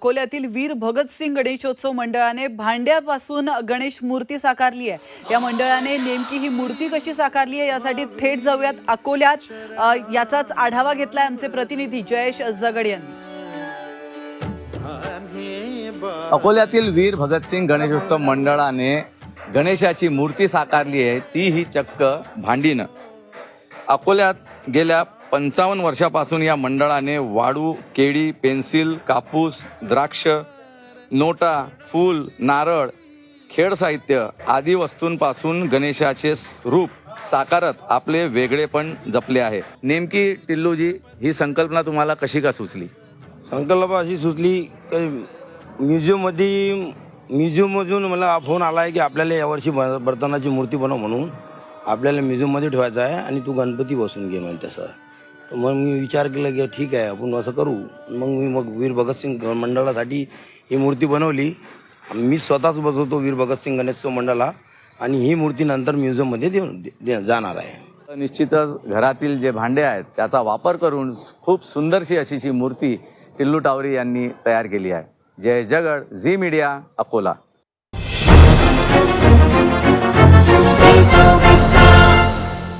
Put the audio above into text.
अकोल्यातील वीर भगतसिंग गणेशोत्सव मंडळाने भांड्यापासून गणेश मूर्ती साकारली आहे. या मंडळाने नेमकी ही मूर्ती कशी साकारली आहे यासाठी थेट जाऊयात. अकोल्यात याचाच आढावा घेतलाय आमचे प्रतिनिधी जयेश जगड यांनी अकोल्यातील वीर भगतसिंग गणेशोत्सव मंडळाने गणेशाची मूर्ती साकारली आहे. ती ही चक्क भांडीनं. अकोल्यात गेल्या पंचावन्न वर्षापासून या मंडळाने वाळू केळी पेन्सिल कापूस द्राक्ष नोटा फूल नारळ खेळ साहित्य आदी वस्तूंपासून गणेशाचे रूप साकारत आपले वेगळेपण जपले आहे. नेमकी टिल्लूजी ही संकल्पना तुम्हाला कशी का सुचली? संकल्पना अशी सुचली की म्युझियममध्ये म्युझियममधून मला फोन आला आहे की आपल्याला यावर्षी बर्तनाची मूर्ती बनव म्हणून. आपल्याला म्युझियममध्ये ठेवायचं आहे आणि तू गणपती बसून घे म्हणते तसं मग मी विचार केला की ठीक आहे आपण असं करू. मग मी मग वीर भगतसिंग मंडळासाठी ही मूर्ती बनवली. मी स्वतःच बसवतो वीर भगतसिंग गणेशोत्सव मंडळाला आणि ही मूर्ती नंतर म्युझियममध्ये देऊन दे- जाणार आहे. निश्चितच घरातील जे भांडे आहेत त्याचा वापर करून खूप सुंदरशी अशी अशीची मूर्ती टिल्लू टावरी यांनी तयार केली आहे. Jay Jagad Zee media Akola.